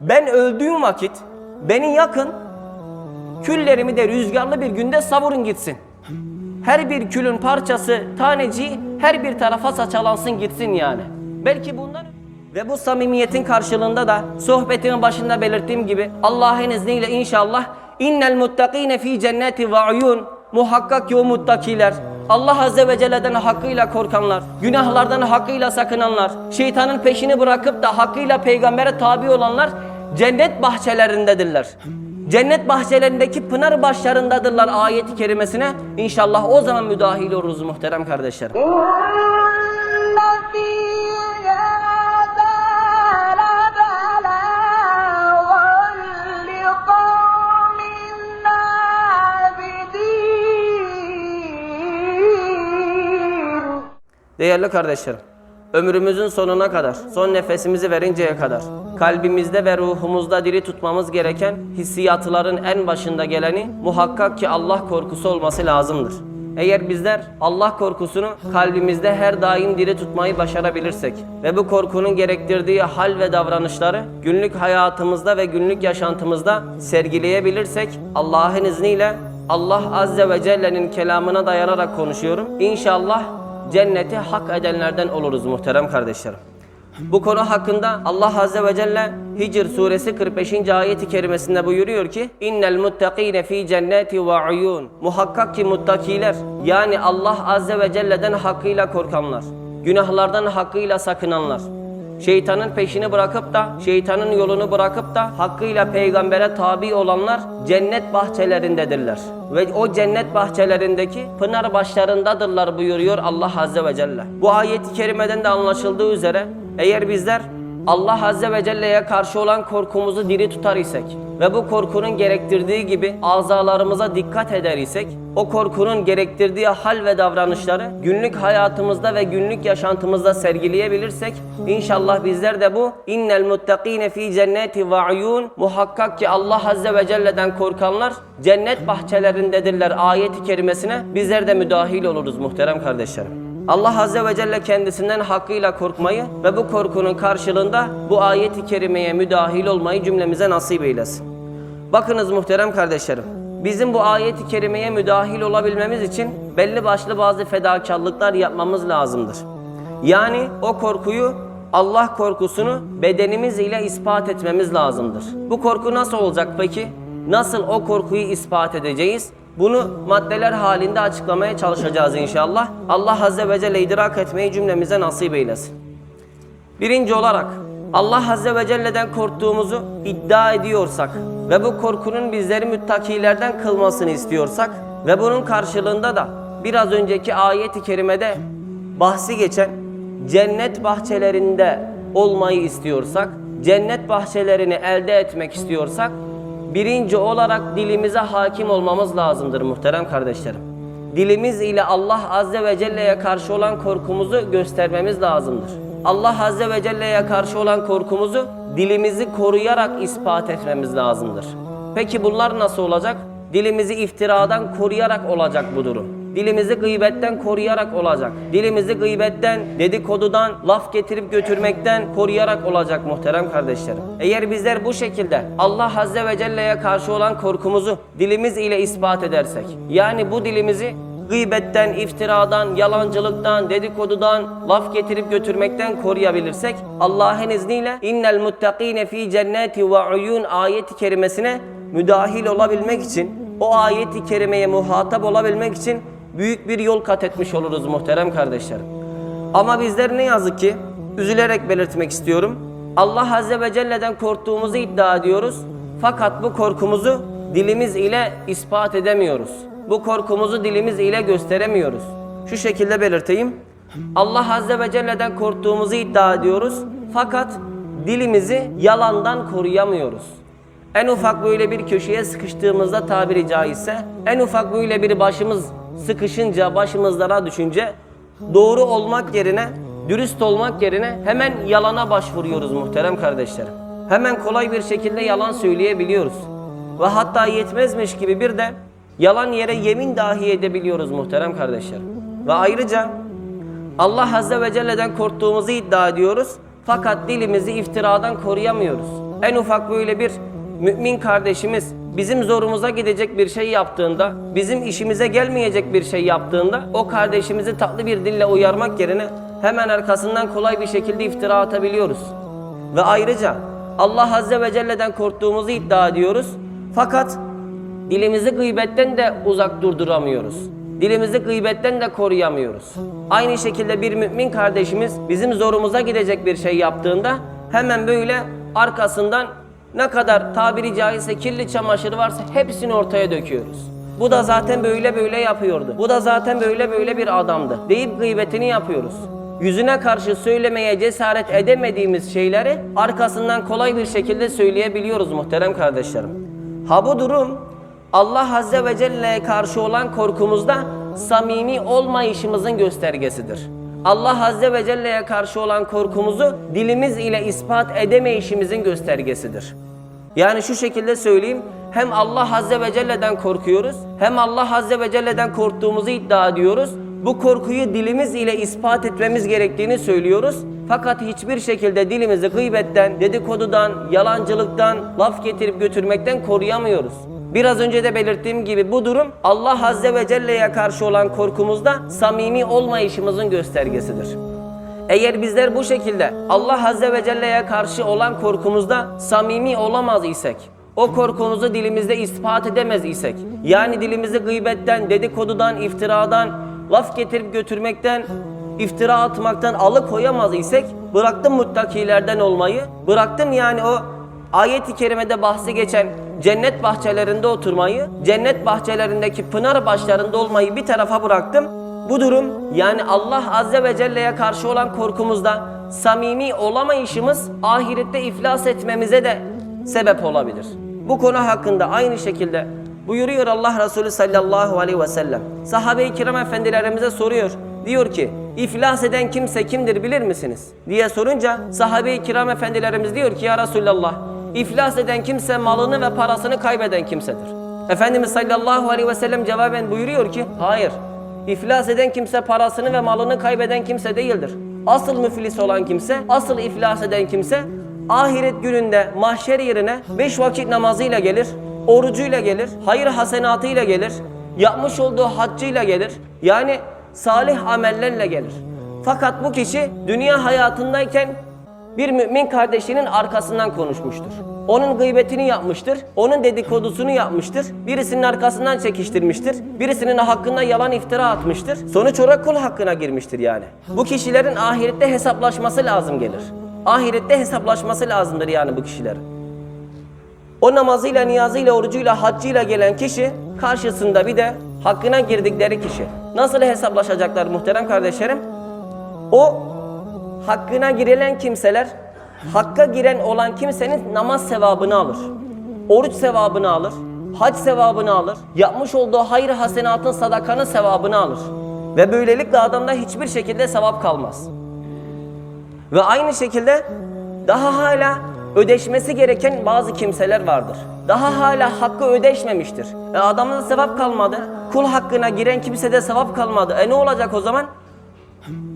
Ben öldüğüm vakit beni yakın, küllerimi de rüzgarlı bir günde savurun gitsin. Her bir külün parçası, taneciği her bir tarafa saçalansın gitsin yani. Belki bundan ve bu samimiyetin karşılığında da sohbetimin başında belirttiğim gibi Allah'ın izniyle inşallah innel muttakine fi cenneti ve uyun muhakkak ki o muttakiler Allah Azze ve Celle'den hakkıyla korkanlar, günahlardan hakkıyla sakınanlar, şeytanın peşini bırakıp da hakkıyla peygambere tabi olanlar cennet bahçelerindedirler. Cennet bahçelerindeki pınar başlarındadırlar ayeti kerimesine. İnşallah o zaman müdahil oluruz muhterem kardeşlerim. Değerli kardeşlerim, ömrümüzün sonuna kadar, son nefesimizi verinceye kadar, kalbimizde ve ruhumuzda diri tutmamız gereken hissiyatların en başında geleni muhakkak ki Allah korkusu olması lazımdır. Eğer bizler Allah korkusunu kalbimizde her daim diri tutmayı başarabilirsek ve bu korkunun gerektirdiği hal ve davranışları günlük hayatımızda ve günlük yaşantımızda sergileyebilirsek Allah'ın izniyle Allah Azze ve Celle'nin kelamına dayanarak konuşuyorum. İnşallah cenneti hak edenlerden oluruz muhterem kardeşlerim. Bu konu hakkında Allah Azze ve Celle Hicr suresi 45. ayeti kerimesinde buyuruyor ki İnnel muttakine fi cenneti ve uyun Muhakkak ki muttakiler yani Allah Azze ve Celle'den hakkıyla korkanlar, günahlardan hakkıyla sakınanlar, Şeytanın peşini bırakıp da, şeytanın yolunu bırakıp da hakkıyla peygambere tabi olanlar cennet bahçelerindedirler. Ve o cennet bahçelerindeki pınar başlarındadırlar buyuruyor Allah Azze ve Celle. Bu ayeti kerimeden de anlaşıldığı üzere eğer bizler Allah Azze ve Celle'ye karşı olan korkumuzu diri tutar isek ve bu korkunun gerektirdiği gibi azalarımıza dikkat eder isek, o korkunun gerektirdiği hal ve davranışları günlük hayatımızda ve günlük yaşantımızda sergileyebilirsek, inşallah bizler de bu innel muttakine fi cenneti ve uyun muhakkak ki Allah Azze ve Celle'den korkanlar cennet bahçelerindedirler ayeti kerimesine bizler de müdahil oluruz muhterem kardeşlerim. Allah Azze ve Celle kendisinden hakkıyla korkmayı ve bu korkunun karşılığında bu ayeti kerimeye müdahil olmayı cümlemize nasip eylesin. Bakınız muhterem kardeşlerim, bizim bu ayeti kerimeye müdahil olabilmemiz için belli başlı bazı fedakarlıklar yapmamız lazımdır. Yani o korkuyu Allah korkusunu bedenimiz ile ispat etmemiz lazımdır. Bu korku nasıl olacak peki? Nasıl o korkuyu ispat edeceğiz? Bunu maddeler halinde açıklamaya çalışacağız inşallah. Allah Azze ve Celle idrak etmeyi cümlemize nasip eylesin. Birinci olarak Allah Azze ve Celle'den korktuğumuzu iddia ediyorsak ve bu korkunun bizleri müttakilerden kılmasını istiyorsak ve bunun karşılığında da biraz önceki ayeti kerimede bahsi geçen cennet bahçelerinde olmayı istiyorsak, cennet bahçelerini elde etmek istiyorsak birinci olarak dilimize hakim olmamız lazımdır muhterem kardeşlerim. Dilimiz ile Allah Azze ve Celle'ye karşı olan korkumuzu göstermemiz lazımdır. Allah Azze ve Celle'ye karşı olan korkumuzu dilimizi koruyarak ispat etmemiz lazımdır. Peki bunlar nasıl olacak? Dilimizi iftiradan koruyarak olacak bu durum. Dilimizi gıybetten koruyarak olacak. Dilimizi gıybetten, dedikodudan, laf getirip götürmekten koruyarak olacak muhterem kardeşlerim. Eğer bizler bu şekilde Allah Azze ve Celle'ye karşı olan korkumuzu dilimiz ile ispat edersek, yani bu dilimizi gıybetten, iftiradan, yalancılıktan, dedikodudan, laf getirip götürmekten koruyabilirsek Allah'ın izniyle innel muttakine fi cenneti ve uyun ayeti kerimesine müdahil olabilmek için o ayeti kerimeye muhatap olabilmek için büyük bir yol kat etmiş oluruz muhterem kardeşlerim. Ama bizler ne yazık ki üzülerek belirtmek istiyorum. Allah Azze ve Celle'den korktuğumuzu iddia ediyoruz. Fakat bu korkumuzu dilimiz ile ispat edemiyoruz. Bu korkumuzu dilimiz ile gösteremiyoruz. Şu şekilde belirteyim. Allah Azze ve Celle'den korktuğumuzu iddia ediyoruz. Fakat dilimizi yalandan koruyamıyoruz. En ufak böyle bir köşeye sıkıştığımızda tabiri caizse, en ufak böyle bir başımız sıkışınca, başımızlara düşünce doğru olmak yerine, dürüst olmak yerine hemen yalana başvuruyoruz muhterem kardeşlerim. Hemen kolay bir şekilde yalan söyleyebiliyoruz. Ve hatta yetmezmiş gibi bir de yalan yere yemin dahi edebiliyoruz muhterem kardeşlerim. Ve ayrıca Allah Azze ve Celle'den korktuğumuzu iddia ediyoruz. Fakat dilimizi iftiradan koruyamıyoruz. en ufak böyle bir mümin kardeşimiz bizim zorumuza gidecek bir şey yaptığında, bizim işimize gelmeyecek bir şey yaptığında o kardeşimizi tatlı bir dille uyarmak yerine hemen arkasından kolay bir şekilde iftira atabiliyoruz. Ve ayrıca Allah Azze ve Celle'den korktuğumuzu iddia ediyoruz. Fakat dilimizi gıybetten de uzak durduramıyoruz. Dilimizi gıybetten de koruyamıyoruz. Aynı şekilde bir mümin kardeşimiz bizim zorumuza gidecek bir şey yaptığında hemen böyle arkasından ne kadar tabiri caizse kirli çamaşır varsa hepsini ortaya döküyoruz. Bu da zaten böyle böyle yapıyordu. Bu da zaten böyle böyle bir adamdı deyip gıybetini yapıyoruz. Yüzüne karşı söylemeye cesaret edemediğimiz şeyleri arkasından kolay bir şekilde söyleyebiliyoruz muhterem kardeşlerim. Ha bu durum Allah Azze ve Celle'ye karşı olan korkumuzda samimi olmayışımızın göstergesidir. Allah Azze ve Celle'ye karşı olan korkumuzu dilimiz ile ispat edemeyişimizin göstergesidir. Yani şu şekilde söyleyeyim. Hem Allah Azze ve Celle'den korkuyoruz, hem Allah Azze ve Celle'den korktuğumuzu iddia ediyoruz. Bu korkuyu dilimiz ile ispat etmemiz gerektiğini söylüyoruz. Fakat hiçbir şekilde dilimizi gıybetten, dedikodudan, yalancılıktan, laf getirip götürmekten koruyamıyoruz. Biraz önce de belirttiğim gibi bu durum Allah Azze ve Celle'ye karşı olan korkumuzda samimi olmayışımızın göstergesidir. Eğer bizler bu şekilde Allah Azze ve Celle'ye karşı olan korkumuzda samimi olamaz isek, o korkumuzu dilimizde ispat edemez isek, yani dilimizi gıybetten, dedikodudan, iftiradan, laf getirip götürmekten, iftira atmaktan alıkoyamaz isek, bıraktım muttakilerden olmayı, bıraktım yani o ayet-i kerimede bahsi geçen cennet bahçelerinde oturmayı, cennet bahçelerindeki pınar başlarında olmayı bir tarafa bıraktım. Bu durum yani Allah Azze ve Celle'ye karşı olan korkumuzda samimi olamayışımız ahirette iflas etmemize de sebep olabilir. Bu konu hakkında aynı şekilde buyuruyor Allah Resulü sallallahu aleyhi ve sellem. Sahabe-i kiram efendilerimize soruyor. Diyor ki iflas eden kimse kimdir bilir misiniz? diye sorunca sahabe-i kiram efendilerimiz diyor ki ya Resulallah iflas eden kimse malını ve parasını kaybeden kimsedir. Efendimiz sallallahu aleyhi ve sellem cevaben buyuruyor ki hayır İflas eden kimse parasını ve malını kaybeden kimse değildir. Asıl müflis olan kimse, asıl iflas eden kimse ahiret gününde mahşer yerine beş vakit namazıyla gelir, orucuyla gelir, hayır hasenatıyla gelir, yapmış olduğu haccıyla gelir. Yani salih amellerle gelir. Fakat bu kişi dünya hayatındayken bir mümin kardeşinin arkasından konuşmuştur. Onun gıybetini yapmıştır, onun dedikodusunu yapmıştır, birisinin arkasından çekiştirmiştir, birisinin hakkında yalan iftira atmıştır. Sonuç olarak kul hakkına girmiştir yani. Bu kişilerin ahirette hesaplaşması lazım gelir. Ahirette hesaplaşması lazımdır yani bu kişilerin. O namazıyla, niyazıyla, orucuyla, haccıyla gelen kişi karşısında bir de hakkına girdikleri kişi. Nasıl hesaplaşacaklar muhterem kardeşlerim? O hakkına girilen kimseler hakka giren olan kimsenin namaz sevabını alır. Oruç sevabını alır. Hac sevabını alır. Yapmış olduğu hayır hasenatın sadakanın sevabını alır. Ve böylelikle adamda hiçbir şekilde sevap kalmaz. Ve aynı şekilde daha hala ödeşmesi gereken bazı kimseler vardır. Daha hala hakkı ödeşmemiştir. E adamda sevap kalmadı. Kul hakkına giren kimsede sevap kalmadı. E ne olacak o zaman?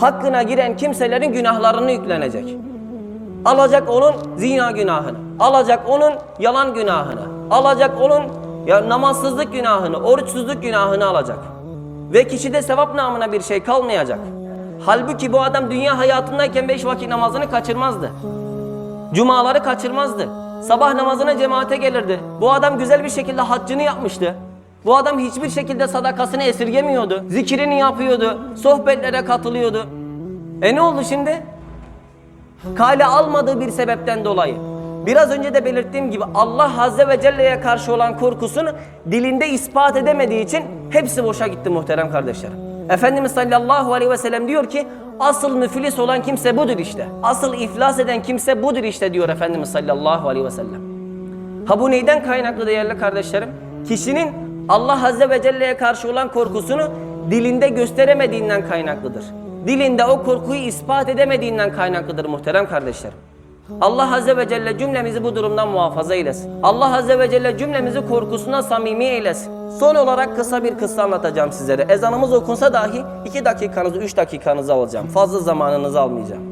Hakkına giren kimselerin günahlarını yüklenecek. Alacak onun zina günahını, alacak onun yalan günahını, alacak onun ya namazsızlık günahını, oruçsuzluk günahını alacak. Ve kişide sevap namına bir şey kalmayacak. Halbuki bu adam dünya hayatındayken beş vakit namazını kaçırmazdı. Cumaları kaçırmazdı. Sabah namazına cemaate gelirdi. Bu adam güzel bir şekilde haccını yapmıştı. Bu adam hiçbir şekilde sadakasını esirgemiyordu. Zikirini yapıyordu. Sohbetlere katılıyordu. E ne oldu şimdi? Kale almadığı bir sebepten dolayı. Biraz önce de belirttiğim gibi Allah Azze ve Celle'ye karşı olan korkusunu dilinde ispat edemediği için hepsi boşa gitti muhterem kardeşlerim. Efendimiz sallallahu aleyhi ve sellem diyor ki asıl müflis olan kimse budur işte. Asıl iflas eden kimse budur işte diyor Efendimiz sallallahu aleyhi ve sellem. Ha bu neyden kaynaklı değerli kardeşlerim? Kişinin Allah Azze ve Celle'ye karşı olan korkusunu dilinde gösteremediğinden kaynaklıdır. Dilinde o korkuyu ispat edemediğinden kaynaklıdır muhterem kardeşlerim. Allah Azze ve Celle cümlemizi bu durumdan muhafaza eylesin. Allah Azze ve Celle cümlemizi korkusuna samimi eylesin. Son olarak kısa bir kıssa anlatacağım sizlere. Ezanımız okunsa dahi iki dakikanızı, üç dakikanızı alacağım. Fazla zamanınızı almayacağım.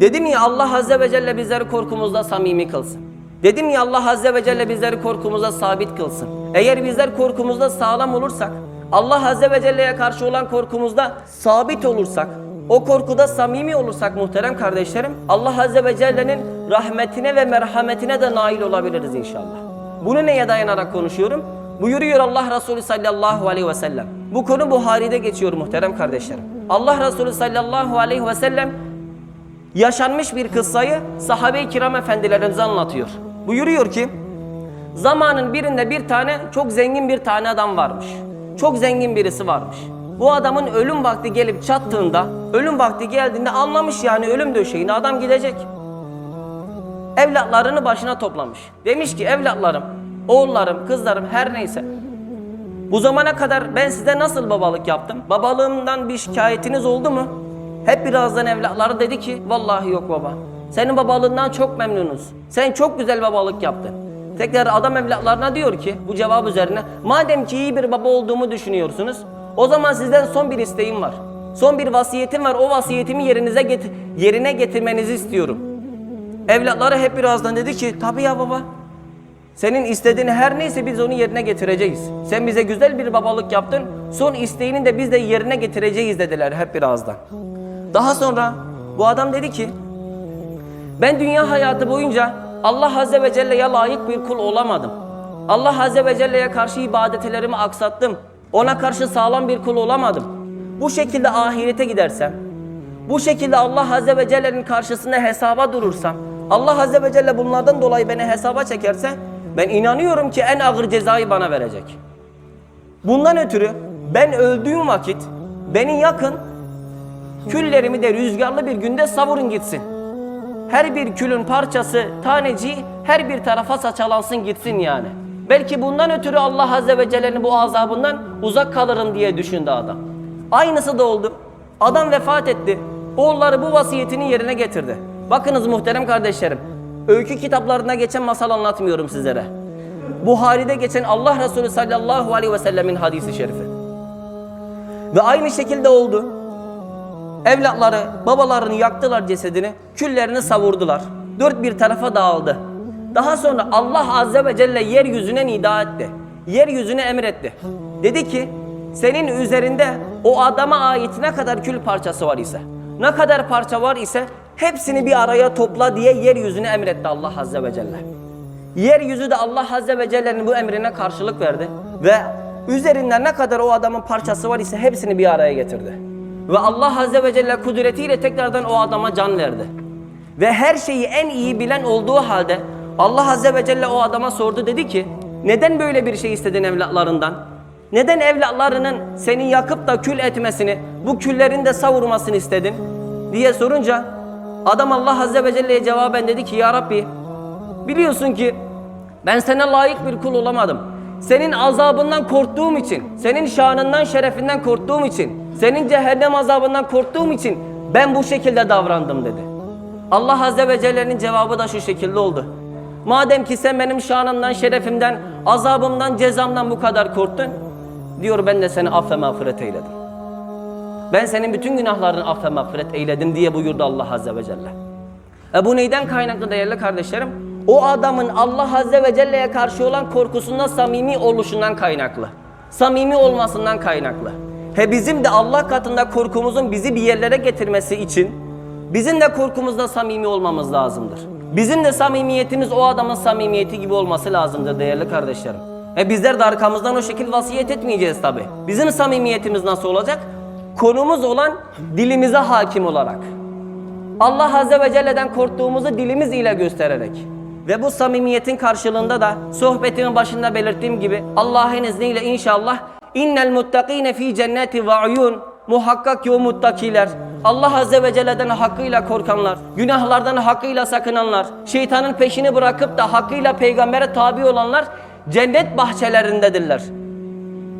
Dedim ya Allah Azze ve Celle bizleri korkumuzda samimi kılsın. Dedim ya Allah Azze ve Celle bizleri korkumuzda sabit kılsın. Eğer bizler korkumuzda sağlam olursak, Allah Azze ve Celle'ye karşı olan korkumuzda sabit olursak, o korkuda samimi olursak muhterem kardeşlerim, Allah Azze ve Celle'nin rahmetine ve merhametine de nail olabiliriz inşallah. Bunu neye dayanarak konuşuyorum? Buyuruyor Allah Resulü sallallahu aleyhi ve sellem. Bu konu Buhari'de geçiyor muhterem kardeşlerim. Allah Resulü sallallahu aleyhi ve sellem yaşanmış bir kıssayı sahabe-i kiram efendilerimize anlatıyor. Buyuruyor ki zamanın birinde bir tane çok zengin bir tane adam varmış. Çok zengin birisi varmış. Bu adamın ölüm vakti gelip çattığında, ölüm vakti geldiğinde anlamış yani ölüm döşeğinde adam gidecek. Evlatlarını başına toplamış. Demiş ki evlatlarım, oğullarım, kızlarım her neyse. Bu zamana kadar ben size nasıl babalık yaptım? Babalığımdan bir şikayetiniz oldu mu? Hep birazdan evlatları dedi ki vallahi yok baba. Senin babalığından çok memnunuz. Sen çok güzel babalık yaptın. Tekrar adam evlatlarına diyor ki bu cevap üzerine madem ki iyi bir baba olduğumu düşünüyorsunuz o zaman sizden son bir isteğim var. Son bir vasiyetim var. O vasiyetimi yerinize get yerine getirmenizi istiyorum. Evlatları hep birazdan dedi ki tabii ya baba. Senin istediğin her neyse biz onu yerine getireceğiz. Sen bize güzel bir babalık yaptın. Son isteğini de biz de yerine getireceğiz dediler hep birazdan. Daha sonra bu adam dedi ki ben dünya hayatı boyunca Allah Azze ve Celle'ye layık bir kul olamadım. Allah Azze ve Celle'ye karşı ibadetlerimi aksattım. Ona karşı sağlam bir kul olamadım. Bu şekilde ahirete gidersem, bu şekilde Allah Azze ve Celle'nin karşısında hesaba durursam, Allah Azze ve Celle bunlardan dolayı beni hesaba çekerse, ben inanıyorum ki en ağır cezayı bana verecek. Bundan ötürü ben öldüğüm vakit beni yakın, küllerimi de rüzgarlı bir günde savurun gitsin. Her bir külün parçası, taneciği her bir tarafa saçalansın gitsin yani. Belki bundan ötürü Allah Azze ve Celle'nin bu azabından uzak kalırım diye düşündü adam. Aynısı da oldu. Adam vefat etti. Oğulları bu vasiyetini yerine getirdi. Bakınız muhterem kardeşlerim. Öykü kitaplarına geçen masal anlatmıyorum sizlere. Buhari'de geçen Allah Resulü sallallahu aleyhi ve sellemin hadisi şerifi. Ve aynı şekilde oldu. Evlatları, babalarını yaktılar cesedini, küllerini savurdular. Dört bir tarafa dağıldı. Daha sonra Allah Azze ve Celle yeryüzüne nida etti. Yeryüzüne emretti. Dedi ki, senin üzerinde o adama ait ne kadar kül parçası var ise, ne kadar parça var ise hepsini bir araya topla diye yeryüzüne emretti Allah Azze ve Celle. Yeryüzü de Allah Azze ve Celle'nin bu emrine karşılık verdi ve üzerinde ne kadar o adamın parçası var ise hepsini bir araya getirdi. Ve Allah Azze ve Celle kudretiyle tekrardan o adama can verdi. Ve her şeyi en iyi bilen olduğu halde Allah Azze ve Celle o adama sordu dedi ki neden böyle bir şey istedin evlatlarından? Neden evlatlarının seni yakıp da kül etmesini, bu küllerin de savurmasını istedin? diye sorunca adam Allah Azze ve Celle'ye cevaben dedi ki ya Rabbi biliyorsun ki ben sana layık bir kul olamadım. Senin azabından korktuğum için, senin şanından, şerefinden korktuğum için, senin cehennem azabından korktuğum için ben bu şekilde davrandım dedi. Allah Azze ve Celle'nin cevabı da şu şekilde oldu. Madem ki sen benim şanımdan, şerefimden, azabımdan, cezamdan bu kadar korktun, diyor ben de seni af ve mağfiret eyledim. Ben senin bütün günahlarını af ve mağfiret eyledim diye buyurdu Allah Azze ve Celle. E bu neyden kaynaklı değerli kardeşlerim? O adamın Allah Azze ve Celle'ye karşı olan korkusundan samimi oluşundan kaynaklı. Samimi olmasından kaynaklı. He bizim de Allah katında korkumuzun bizi bir yerlere getirmesi için bizim de korkumuzda samimi olmamız lazımdır. Bizim de samimiyetimiz o adamın samimiyeti gibi olması lazımdır değerli kardeşlerim. E bizler de arkamızdan o şekil vasiyet etmeyeceğiz tabi. Bizim samimiyetimiz nasıl olacak? Konumuz olan dilimize hakim olarak. Allah Azze ve Celle'den korktuğumuzu dilimiz ile göstererek ve bu samimiyetin karşılığında da sohbetimin başında belirttiğim gibi Allah'ın izniyle inşallah innel muttakine fi cenneti ve uyun muhakkak ki o muttakiler Allah Azze ve Celle'den hakkıyla korkanlar, günahlardan hakkıyla sakınanlar, şeytanın peşini bırakıp da hakkıyla peygambere tabi olanlar cennet bahçelerindedirler.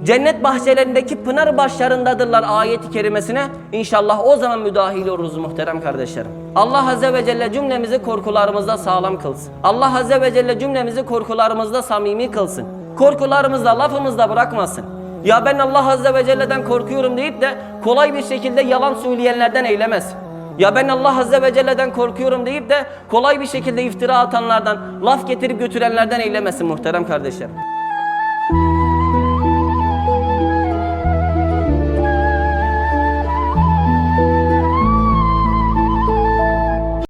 Cennet bahçelerindeki pınar başlarındadırlar ayeti kerimesine. İnşallah o zaman müdahil oluruz muhterem kardeşlerim. Allah Azze ve Celle cümlemizi korkularımızda sağlam kılsın. Allah Azze ve Celle cümlemizi korkularımızda samimi kılsın. Korkularımızda lafımızda bırakmasın. Ya ben Allah Azze ve Celle'den korkuyorum deyip de kolay bir şekilde yalan söyleyenlerden eylemesin. Ya ben Allah Azze ve Celle'den korkuyorum deyip de kolay bir şekilde iftira atanlardan, laf getirip götürenlerden eylemesin muhterem kardeşlerim.